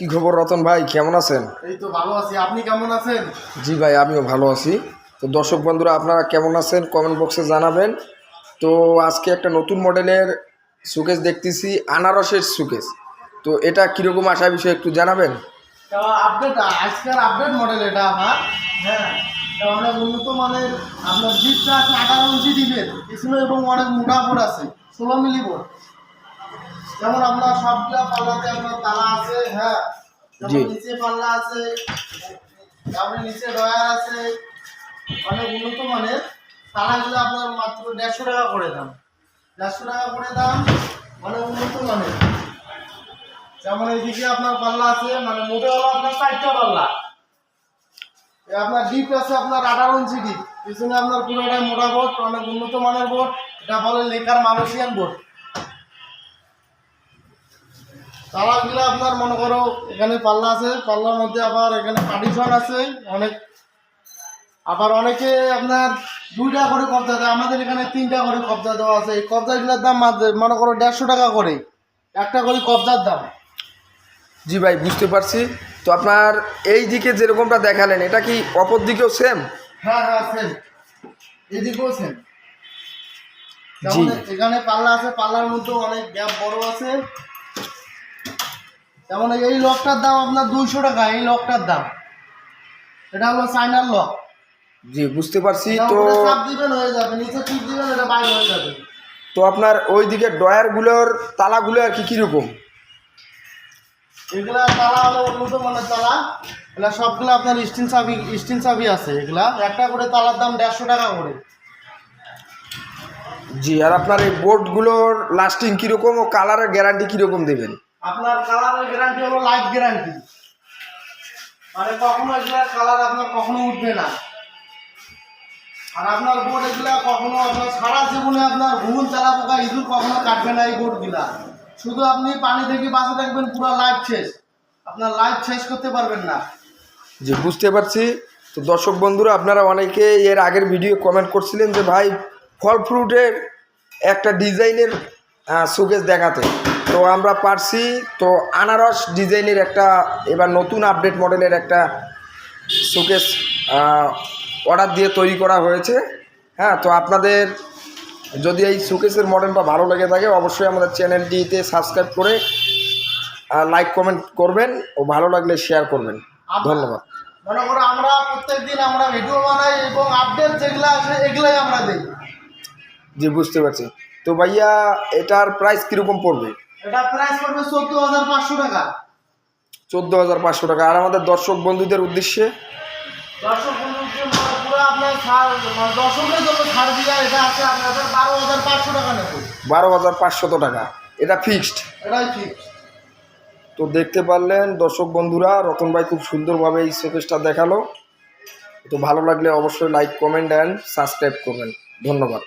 কি খবর রতন ভাই? কেমন আছেন? এই তো ভালো আছি। আপনি কেমন আছেন? জি ভাই আমিও ভালো আছি। তো দর্শক বন্ধুরা আপনারা কেমন আছেন? কমেন্ট বক্সে জানাবেন। তো আজকে একটা নতুন মডেলের সুকেস দেখতেছি আনারসের সুকেস তো এটা কীরকম আসা বিষয়ে একটু জানাবেন? আপডেট আজকের আপডেট মডেল এটা আমার। হ্যাঁ অনেক উন্নত মানের আপনার ডিপটা আছে আঠারো ইঞ্চি ডিপের পিছনে এবং অনেক মোটা বোর্ড আছে ষোলো মিলি বোর্ড। যেমন আপনার সবগুলা পাল্লাতে আপনার তালা আছে হ্যাঁ? যেমন নিচে পাল্লা আছে তারপরে নিচে ডয়ার আছে। অনেক উন্নত মানের তালাগুলো আপনার মাত্র দেড়শো টাকা করে দাম। দেড়শো টাকা করে দাম অনেক উন্নত মানের। যেমন এইদিকে আপনার পাল্লা আছে মানে মোটে হলো আপনার চারটা পাল্লা। আপনার ডিপ আছে আপনার আঠারো ইঞ্চি ডিপ পিছনে আপনার পুরোটা মোটা বোর্ড অনেক উন্নত মানের বোর্ড এটা বলে লেকার মালয়েশিয়ান বোর্ড তালাগুলো আপনার মনে করো এখানে পাল্লা আছে পাল্লার মধ্যে আবার এখানে পার্টিশন আছে অনেক আবার অনেকে আপনার দুইটা করে কবজা দেয় আমাদের এখানে তিনটা করে কবজা দেওয়া আছে। এই কবজাগুলোর দাম মনে করো দেড়শো টাকা করে। একটা করে কবজার দাম। জি ভাই বুঝতে পারছি। তো আপনার এই দিকে যেরকমটা দেখালেন এটা কি অপর দিকেও সেম হ্যাঁ হ্যাঁ সেম এদিকেও সেম। এখানে পাল্লা আছে পাল্লার মধ্যে অনেক গ্যাপ বড় আছে। যেমন এই লকটার দাম আপনার দুইশো টাকা এই লকটার দাম। এটা হলো চাইনার লক। জি বুঝতে পারছি। তো চাপ দিবেন হয়ে যাবে নিচে টিপ দিবেন এটা বাইরে হয়ে যাবে। তো আপনার ওই দিকে ডয়ারগুলোর তালাগুলো আর কি কীরকম? এগুলা তালা হলো উন্নত মানের তালা। এগুলা সবগুলো আপনার স্টিল চাবি স্টিল চাবি আছে এগুলা। একটা করে তালার দাম দেড়শো টাকা করে। জি আর আপনার এই বোর্ডগুলোর লাস্টিং কীরকম ও কালারের গ্যারান্টি কীরকম দেবেন? আপনার কালারের গ্যারান্টি হলো লাইফ গ্যারান্টি মানে কখনো এগুলার কালার আপনার কখনো উঠবে না। আর আপনার বোর্ড এগুলা কখনো আপনার সারা জীবনে আপনার ভুল চালা পোকা ইঁদুর কখনো কাটবে না এই বোর্ডগুলা শুধু আপনি পানি থেকে বাঁচে থাকবেন, পুরো লাইফ শেষ। আপনার লাইফ শেষ করতে পারবেন না। জি, বুঝতে পারছি। তো দর্শক বন্ধুরা, আপনারা অনেকে এর আগের ভিডিও কমেন্ট করছিলেন যে, ভাই, ফল ফ্রুটের একটা ডিজাইনের শোকেস দেখাতে। তো আমরা পারছি। তো আনারস ডিজাইনের একটা এবার নতুন আপডেট মডেলের একটা শোকেস অর্ডার দিয়ে তৈরি করা হয়েছে। হ্যাঁ তো আপনাদের যদি এই শোকেসের মডেলটা ভালো লেগে থাকে অবশ্যই আমাদের চ্যানেলটিতে সাবস্ক্রাইব করে লাইক কমেন্ট করবেন ও ভালো লাগলে শেয়ার করবেন। ধন্যবাদ। মনে করো আমরা প্রত্যেকদিন আমরা ভিডিও বানাই এবং আপডেট যেগুলো আছে এগুলাই আমরা দিই। জি বুঝতে পারছি। তো ভাইয়া এটার প্রাইস কীরকম পড়বে? এটা প্রাইস পড়বে চোদ্দ হাজার পাঁচশো টাকা। চোদ্দ হাজার পাঁচশো টাকা। আর আমাদের দর্শক বন্ধুদের উদ্দেশ্যে? দর্শক বন্ধুকে মানে পুরো আপনার মানে জন্য ছাড় দিয়ে এটা আছে আপনাদের বারো হাজার পাঁচশো টাকা নেব। বারো হাজার পাঁচশত টাকা। এটা ফিক্সড এটাই ঠিক তো দেখতে পারলেন দর্শক বন্ধুরা রতন ভাই খুব সুন্দরভাবে এই শোকেসটা দেখাল। তো ভালো লাগলে অবশ্যই লাইক কমেন্ট অ্যান্ড সাবস্ক্রাইব করবেন। ধন্যবাদ।